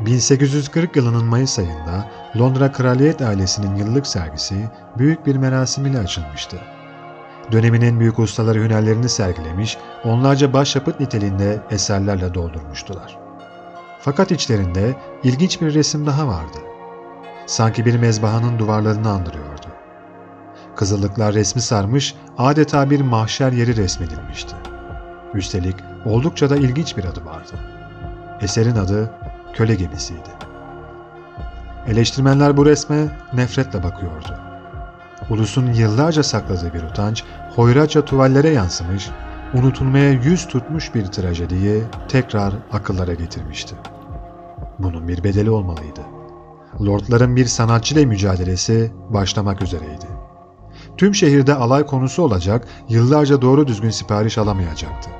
1840 yılının Mayıs ayında Londra Kraliyet ailesinin yıllık sergisi büyük bir merasim ile açılmıştı. Dönemin en büyük ustaları hünerlerini sergilemiş, onlarca başyapıt niteliğinde eserlerle doldurmuştular. Fakat içlerinde ilginç bir resim daha vardı. Sanki bir mezbahanın duvarlarını andırıyordu. Kızıllıklar resmi sarmış, adeta bir mahşer yeri resmedilmişti. Üstelik oldukça da ilginç bir adı vardı. Eserin adı Köle Gemisiydi. Eleştirmenler bu resme nefretle bakıyordu. Ulusun yıllarca sakladığı bir utanç, hoyratça tuvallere yansımış, unutulmaya yüz tutmuş bir trajediyi tekrar akıllara getirmişti. Bunun bir bedeli olmalıydı. Lordların bir sanatçıyla mücadelesi başlamak üzereydi. Tüm şehirde alay konusu olacak, yıllarca doğru düzgün sipariş alamayacaktı.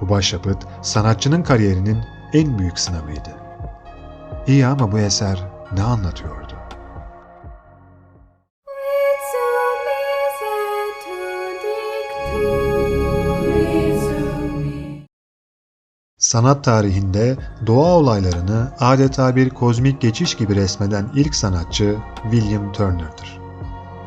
Bu başyapıt sanatçının kariyerinin en büyük sınavıydı. İyi ama bu eser ne anlatıyordu? Sanat tarihinde doğa olaylarını adeta bir kozmik geçiş gibi resmeden ilk sanatçı William Turner'dır.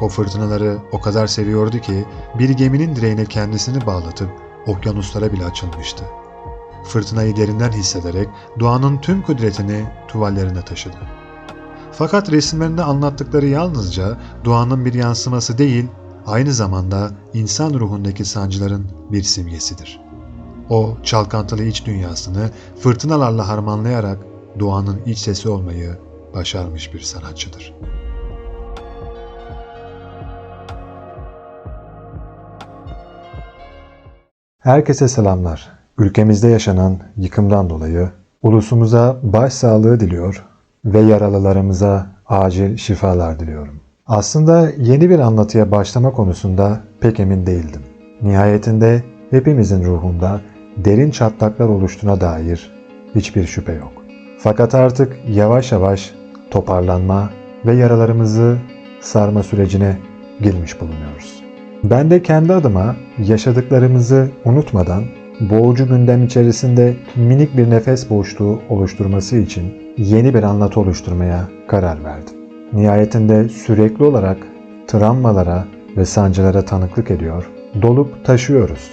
O fırtınaları o kadar seviyordu ki bir geminin direğine kendisini bağlatıp okyanuslara bile açılmıştı. Fırtınayı derinden hissederek doğanın tüm kudretini tuvallerine taşıdı. Fakat resimlerinde anlattıkları yalnızca doğanın bir yansıması değil, aynı zamanda insan ruhundaki sancıların bir simgesidir. O çalkantılı iç dünyasını fırtınalarla harmanlayarak doğanın iç sesi olmayı başarmış bir sanatçıdır. Herkese selamlar. Ülkemizde yaşanan yıkımdan dolayı ulusumuza başsağlığı diliyor ve yaralılarımıza acil şifalar diliyorum. Aslında yeni bir anlatıya başlama konusunda pek emin değildim. Nihayetinde hepimizin ruhunda derin çatlaklar oluştuğuna dair hiçbir şüphe yok. Fakat artık yavaş yavaş toparlanma ve yaralarımızı sarma sürecine girmiş bulunuyoruz. Ben de kendi adıma yaşadıklarımızı unutmadan boğucu gündem içerisinde minik bir nefes boşluğu oluşturması için yeni bir anlatı oluşturmaya karar verdim. Nihayetinde sürekli olarak travmalara ve sancılara tanıklık ediyor, dolup taşıyoruz.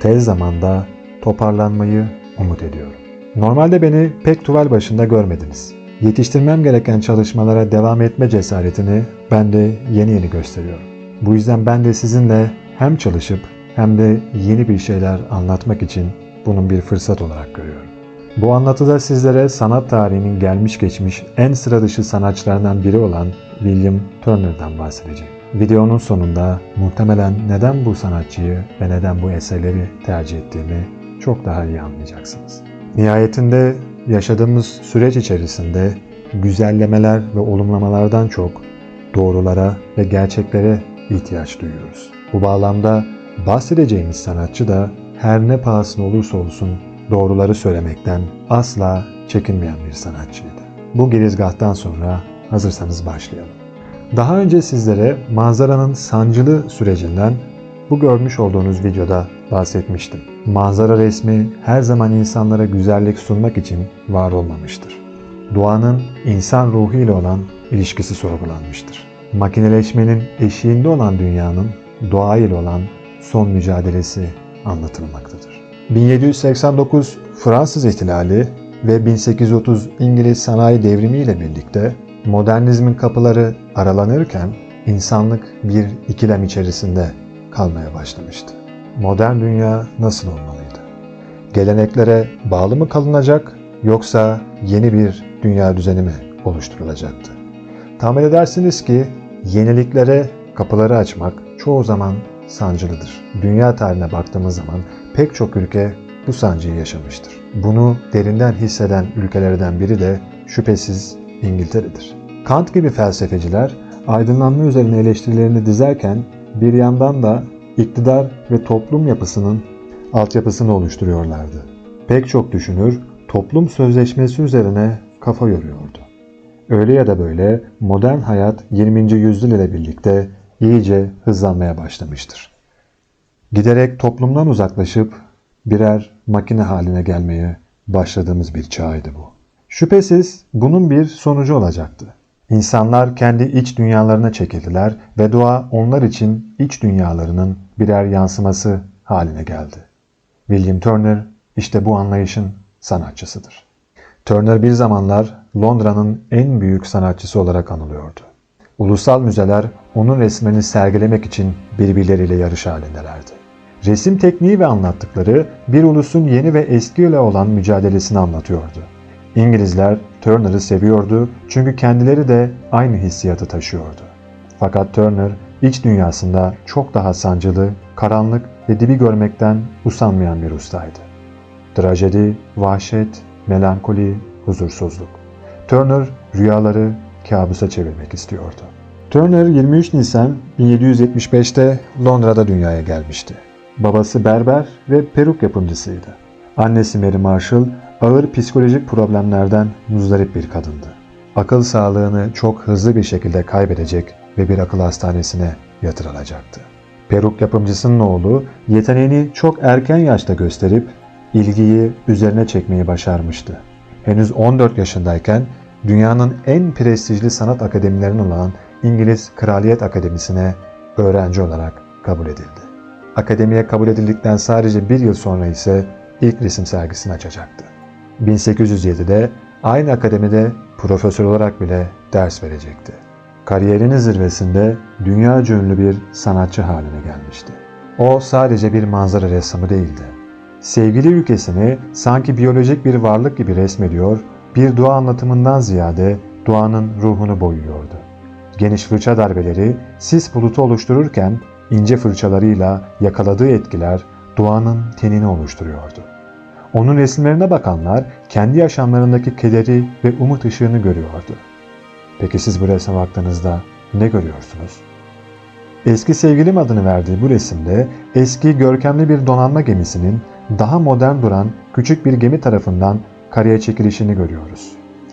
Tez zamanda toparlanmayı umut ediyorum. Normalde beni pek tuval başında görmediniz. Yetiştirmem gereken çalışmalara devam etme cesaretini ben de yeni yeni gösteriyorum. Bu yüzden ben de sizinle hem çalışıp hem de yeni bir şeyler anlatmak için bunun bir fırsat olarak görüyorum. Bu anlatıda sizlere sanat tarihinin gelmiş geçmiş en sıra dışı sanatçılarından biri olan William Turner'dan bahsedeceğim. Videonun sonunda muhtemelen neden bu sanatçıyı ve neden bu eserleri tercih ettiğimi çok daha iyi anlayacaksınız. Nihayetinde yaşadığımız süreç içerisinde güzellemeler ve olumlamalardan çok doğrulara ve gerçeklere ihtiyaç duyuyoruz. Bu bağlamda bahsedeceğimiz sanatçı da her ne pahasına olursa olsun doğruları söylemekten asla çekinmeyen bir sanatçıydı. Bu girizgahtan sonra hazırsanız başlayalım. Daha önce sizlere manzaranın sancılı sürecinden bu görmüş olduğunuz videoda bahsetmiştim. Manzara resmi her zaman insanlara güzellik sunmak için var olmamıştır. Doğanın insan ruhu ile olan ilişkisi sorgulanmıştır. Makineleşmenin eşiğinde olan dünyanın doğa ile olan son mücadelesi anlatılmaktadır. 1789 Fransız ihtilali ve 1830 İngiliz sanayi devrimi ile birlikte modernizmin kapıları aralanırken insanlık bir ikilem içerisinde kalmaya başlamıştı. Modern dünya nasıl olmalıydı? Geleneklere bağlı mı kalınacak yoksa yeni bir dünya düzeni mi oluşturulacaktı? Tahmin edersiniz ki yeniliklere kapıları açmak çoğu zaman sancılıdır. Dünya tarihine baktığımız zaman pek çok ülke bu sancıyı yaşamıştır. Bunu derinden hisseden ülkelerden biri de şüphesiz İngiltere'dir. Kant gibi felsefeciler aydınlanma üzerine eleştirilerini dizerken bir yandan da iktidar ve toplum yapısının altyapısını oluşturuyorlardı. Pek çok düşünür toplum sözleşmesi üzerine kafa yoruyordu. Öyle ya da böyle modern hayat 20. yüzyıl ile birlikte iyice hızlanmaya başlamıştır. Giderek toplumdan uzaklaşıp birer makine haline gelmeye başladığımız bir çağıydı bu. Şüphesiz bunun bir sonucu olacaktı. İnsanlar kendi iç dünyalarına çekildiler ve doğa onlar için iç dünyalarının birer yansıması haline geldi. William Turner işte bu anlayışın sanatçısıdır. Turner bir zamanlar Londra'nın en büyük sanatçısı olarak anılıyordu. Ulusal müzeler onun resmini sergilemek için birbirleriyle yarış halindelerdi. Resim tekniği ve anlattıkları bir ulusun yeni ve eski ile olan mücadelesini anlatıyordu. İngilizler Turner'ı seviyordu çünkü kendileri de aynı hissiyatı taşıyordu. Fakat Turner iç dünyasında çok daha sancılı, karanlık ve dibi görmekten usanmayan bir ustaydı. Trajedi, vahşet, melankoli, huzursuzluk. Turner rüyaları kabusa çevirmek istiyordu. Turner 23 Nisan 1775'te Londra'da dünyaya gelmişti. Babası berber ve peruk yapımcısıydı. Annesi Mary Marshall ağır psikolojik problemlerden muzdarip bir kadındı. Akıl sağlığını çok hızlı bir şekilde kaybedecek ve bir akıl hastanesine yatırılacaktı. Peruk yapımcısının oğlu yeteneğini çok erken yaşta gösterip ilgiyi üzerine çekmeyi başarmıştı. Henüz 14 yaşındayken dünyanın en prestijli sanat akademilerinden olan İngiliz Kraliyet Akademisi'ne öğrenci olarak kabul edildi. Akademiye kabul edildikten sadece bir yıl sonra ise ilk resim sergisini açacaktı. 1807'de aynı akademide profesör olarak bile ders verecekti. Kariyerinin zirvesinde dünya ünlü bir sanatçı haline gelmişti. O sadece bir manzara ressamı değildi. Sevgili ülkesini sanki biyolojik bir varlık gibi resmediyor, bir doğa anlatımından ziyade doğanın ruhunu boyuyordu. Geniş fırça darbeleri sis bulutu oluştururken ince fırçalarıyla yakaladığı etkiler doğanın tenini oluşturuyordu. Onun resimlerine bakanlar kendi yaşamlarındaki kederi ve umut ışığını görüyordu. Peki siz bu resme baktığınızda ne görüyorsunuz? Eski sevgilim adını verdiği bu resimde eski görkemli bir donanma gemisinin daha modern duran küçük bir gemi tarafından karaya çekilişini görüyoruz.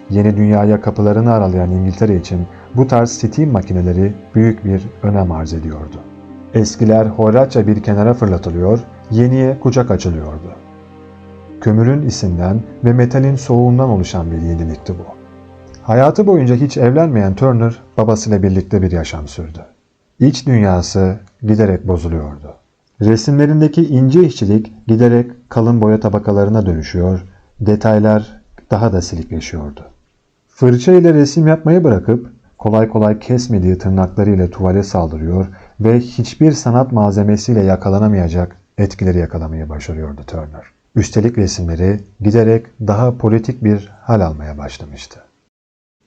Yeni dünyaya kapılarını aralayan İngiltere için bu tarz steam makineleri büyük bir önem arz ediyordu. Eskiler hoyratça bir kenara fırlatılıyor, yeniye kucak açılıyordu. Kömürün isinden ve metalin soğuğundan oluşan bir yenilikti bu. Hayatı boyunca hiç evlenmeyen Turner babasıyla birlikte bir yaşam sürdü. İç dünyası giderek bozuluyordu. Resimlerindeki ince işçilik giderek kalın boya tabakalarına dönüşüyor, detaylar daha da silikleşiyordu. Fırça ile resim yapmayı bırakıp kolay kolay kesmediği tırnaklarıyla tuvale saldırıyor ve hiçbir sanat malzemesiyle yakalanamayacak etkileri yakalamayı başarıyordu Turner. Üstelik resimleri giderek daha politik bir hal almaya başlamıştı.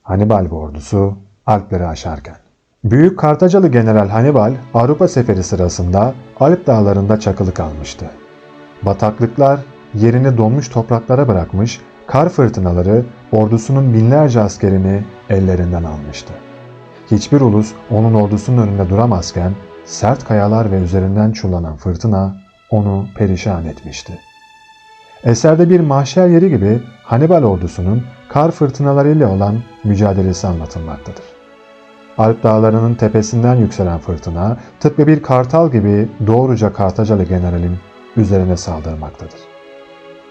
Hannibal ordusu Alpleri aşarken. Büyük Kartacalı General Hannibal Avrupa seferi sırasında Alp dağlarında çakılı kalmıştı. Bataklıklar yerini donmuş topraklara bırakmış, kar fırtınaları ordusunun binlerce askerini ellerinden almıştı. Hiçbir ulus onun ordusunun önünde duramazken sert kayalar ve üzerinden çullanan fırtına onu perişan etmişti. Eserde bir mahşer yeri gibi Hannibal ordusunun kar fırtınalarıyla olan mücadelesi anlatılmaktadır. Alp dağlarının tepesinden yükselen fırtına tıpkı bir kartal gibi doğruca Kartacalı generalin üzerine saldırmaktadır.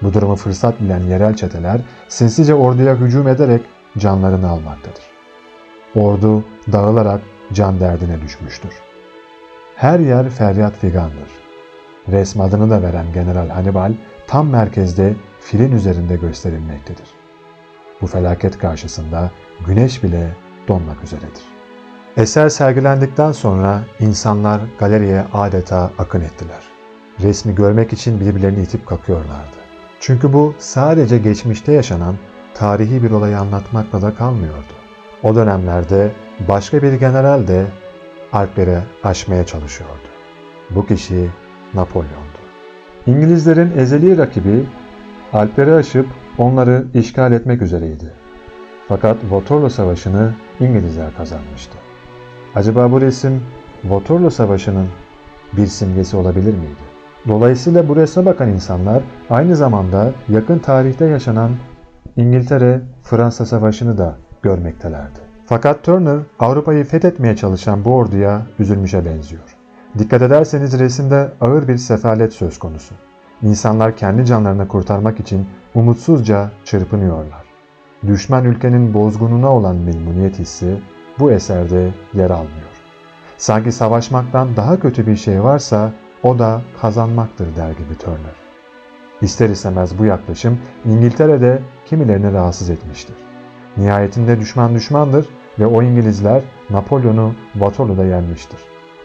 Bu durumu fırsat bilen yerel çeteler sinsice orduya hücum ederek canlarını almaktadır. Ordu dağılarak can derdine düşmüştür. Her yer feryat figandır. Resm adını da veren General Hannibal tam merkezde filin üzerinde gösterilmektedir. Bu felaket karşısında güneş bile donmak üzeredir. Eser sergilendikten sonra insanlar galeriye adeta akın ettiler. Resmi görmek için birbirlerini itip kakıyorlardı. Çünkü bu sadece geçmişte yaşanan tarihi bir olayı anlatmakla da kalmıyordu. O dönemlerde başka bir general de Alpleri aşmaya çalışıyordu. Bu kişi Napolyon'du. İngilizlerin ezeli rakibi Alpleri aşıp onları işgal etmek üzereydi. Fakat Waterloo Savaşı'nı İngilizler kazanmıştı. Acaba bu resim Waterloo Savaşı'nın bir simgesi olabilir miydi? Dolayısıyla bu resme bakan insanlar aynı zamanda yakın tarihte yaşanan İngiltere-Fransa Savaşı'nı da görmektelerdi. Fakat Turner Avrupa'yı fethetmeye çalışan bu orduya üzülmüşe benziyor. Dikkat ederseniz resimde ağır bir sefalet söz konusu. İnsanlar kendi canlarını kurtarmak için umutsuzca çırpınıyorlar. düşman ülkenin bozgununa olan memnuniyet hissi bu eserde yer almıyor. Sanki savaşmaktan daha kötü bir şey varsa o da kazanmaktır der gibi Turner. İster istemez bu yaklaşım İngiltere'de kimilerini rahatsız etmiştir. Nihayetinde düşman düşmandır ve o İngilizler Napolyon'u Waterloo'da yenmiştir.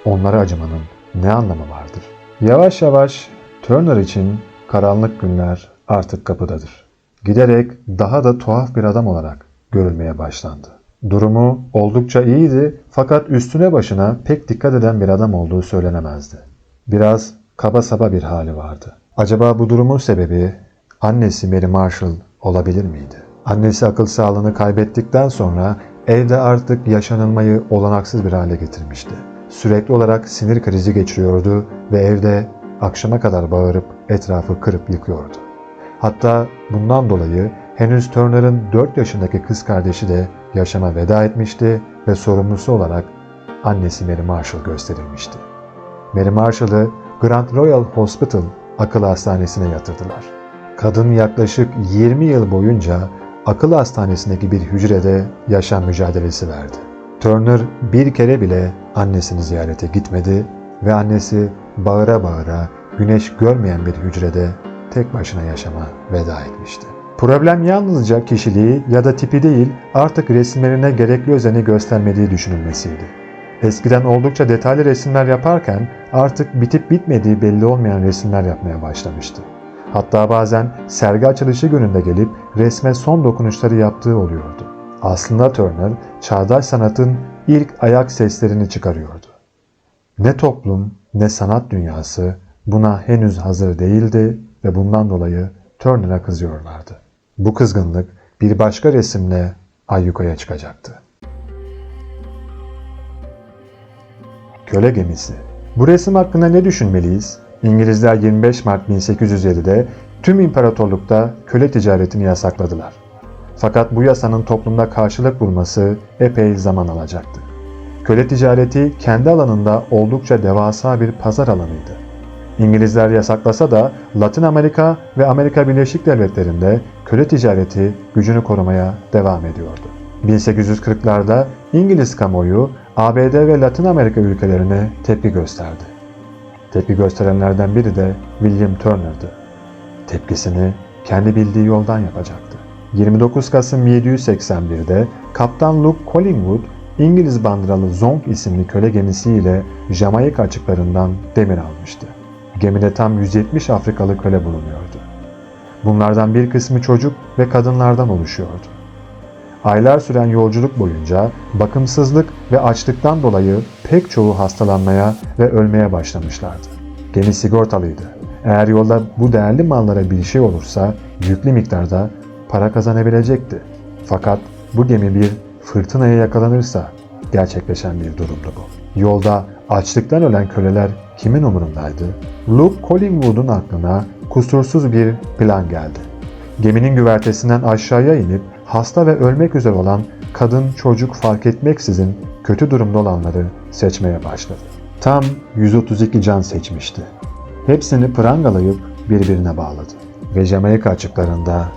Onlara acımanın ne anlamı vardır? Yavaş yavaş Turner için karanlık günler artık kapıdadır. Giderek daha da tuhaf bir adam olarak görülmeye başlandı. Durumu oldukça iyiydi fakat üstüne başına pek dikkat eden bir adam olduğu söylenemezdi. Biraz kaba saba bir hali vardı. Acaba bu durumun sebebi annesi Mary Marshall olabilir miydi? Annesi akıl sağlığını kaybettikten sonra evde artık yaşanılmayı olanaksız bir hale getirmişti. Sürekli olarak sinir krizi geçiriyordu ve evde akşama kadar bağırıp etrafı kırıp yıkıyordu. Hatta bundan dolayı henüz Turner'ın 4 yaşındaki kız kardeşi de yaşama veda etmişti ve sorumlusu olarak annesi Mary Marshall gösterilmişti. Mary Marshall'ı Grand Royal Hospital akıl hastanesine yatırdılar. Kadın yaklaşık 20 yıl boyunca akıl hastanesindeki bir hücrede yaşam mücadelesi verdi. Turner bir kere bile annesini ziyarete gitmedi ve annesi bağıra bağıra güneş görmeyen bir hücrede tek başına yaşama veda etmişti. Problem yalnızca kişiliği ya da tipi değil artık resimlerine gerekli özeni göstermediği düşünülmesiydi. Eskiden oldukça detaylı resimler yaparken artık bitip bitmediği belli olmayan resimler yapmaya başlamıştı. Hatta bazen sergi açılışı gününde gelip resme son dokunuşları yaptığı oluyordu. Aslında Turner çağdaş sanatın ilk ayak seslerini çıkarıyordu. Ne toplum ne sanat dünyası buna henüz hazır değildi ve bundan dolayı Turner'a kızıyorlardı. Bu kızgınlık bir başka resimle ayyukaya çıkacaktı. Köle gemisi. Bu resim hakkında ne düşünmeliyiz? İngilizler 25 Mart 1807'de tüm imparatorlukta köle ticaretini yasakladılar. Fakat bu yasanın toplumda karşılık bulması epey zaman alacaktı. Köle ticareti kendi alanında oldukça devasa bir pazar alanıydı. İngilizler yasaklasa da Latin Amerika ve Amerika Birleşik Devletleri'nde köle ticareti gücünü korumaya devam ediyordu. 1840'larda İngiliz kamuoyu ABD ve Latin Amerika ülkelerine tepki gösterdi. Tepki gösterenlerden biri de William Turner'dı. Tepkisini kendi bildiği yoldan yapacaktı. 29 Kasım 1781'de Kaptan Luke Collingwood İngiliz bandıralı Zonk isimli köle gemisiyle Jamaika açıklarından demir almıştı. Gemide tam 170 Afrikalı köle bulunuyordu. Bunlardan bir kısmı çocuk ve kadınlardan oluşuyordu. Aylar süren yolculuk boyunca bakımsızlık ve açlıktan dolayı pek çoğu hastalanmaya ve ölmeye başlamışlardı. Gemi sigortalıydı. Eğer yolda bu değerli mallara bir şey olursa yüklü miktarda para kazanabilecekti. Fakat bu gemi bir fırtınaya yakalanırsa gerçekleşen bir durumdu bu. Yolda açlıktan ölen köleler kimin umurundaydı? Luke Collingwood'un aklına kusursuz bir plan geldi. Geminin güvertesinden aşağıya inip hasta ve ölmek üzere olan kadın çocuk fark etmeksizin kötü durumda olanları seçmeye başladı. Tam 132 can seçmişti. Hepsini prangalayıp birbirine bağladı ve Jamaika açıklarında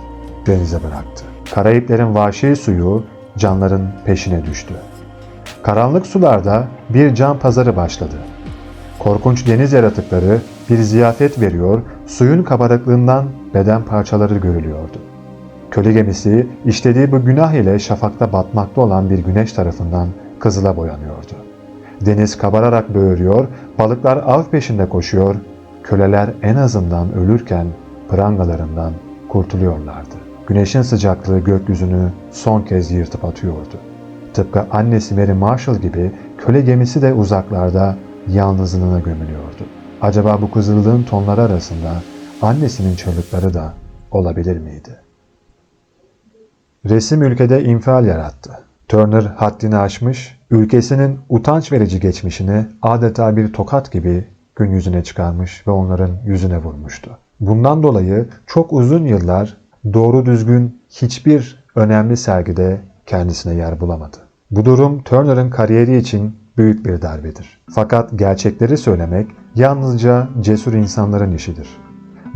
denize bıraktı. Karayiplerin vahşi suyu canların peşine düştü. Karanlık sularda bir can pazarı başladı. Korkunç deniz yaratıkları bir ziyafet veriyor, suyun kabarıklığından beden parçaları görülüyordu. Köle gemisi işlediği bu günah ile şafakta batmakta olan bir güneş tarafından kızıla boyanıyordu. Deniz kabararak böğürüyor, balıklar av peşinde koşuyor, köleler en azından ölürken prangalarından kurtuluyorlardı. Güneşin sıcaklığı gökyüzünü son kez yırtıp atıyordu. Tıpkı annesi Mary Marshall gibi köle gemisi de uzaklarda yalnızlığına gömülüyordu. Acaba bu kızıldığın tonları arasında annesinin çığlıkları da olabilir miydi? Resim ülkede infial yarattı. Turner haddini aşmış, ülkesinin utanç verici geçmişini adeta bir tokat gibi gün yüzüne çıkarmış ve onların yüzüne vurmuştu. Bundan dolayı çok uzun yıllar doğru düzgün hiçbir önemli sergide kendisine yer bulamadı. Bu durum Turner'ın kariyeri için büyük bir darbedir. Fakat gerçekleri söylemek yalnızca cesur insanların işidir.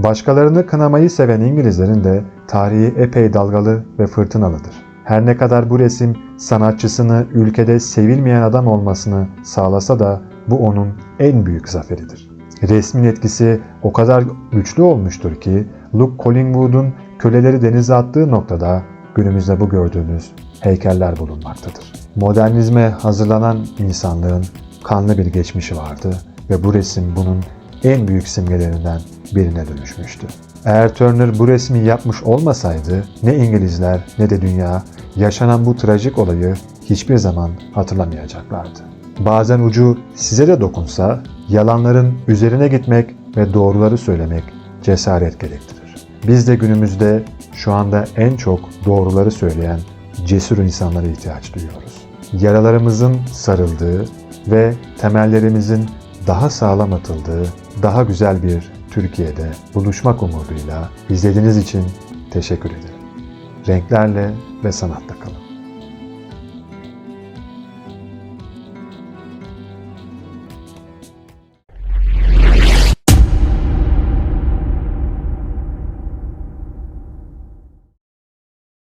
Başkalarını kınamayı seven İngilizlerin de tarihi epey dalgalı ve fırtınalıdır. Her ne kadar bu resim sanatçısını ülkede sevilmeyen adam olmasını sağlasa da bu onun en büyük zaferidir. Resmin etkisi o kadar güçlü olmuştur ki Luke Collingwood'un köleleri denize attığı noktada günümüzde bu gördüğünüz heykeller bulunmaktadır. Modernizme hazırlanan insanlığın kanlı bir geçmişi vardı ve bu resim bunun en büyük simgelerinden birine dönüşmüştü. Eğer Turner bu resmi yapmış olmasaydı ne İngilizler ne de dünya yaşanan bu trajik olayı hiçbir zaman hatırlamayacaklardı. Bazen ucu size de dokunsa yalanların üzerine gitmek ve doğruları söylemek cesaret gerektirir. Biz de günümüzde şu anda en çok doğruları söyleyen cesur insanlara ihtiyaç duyuyoruz. Yaralarımızın sarıldığı ve temellerimizin daha sağlam atıldığı daha güzel bir Türkiye'de buluşmak umuduyla izlediğiniz için teşekkür ederim. Renklerle ve sanatla kalın.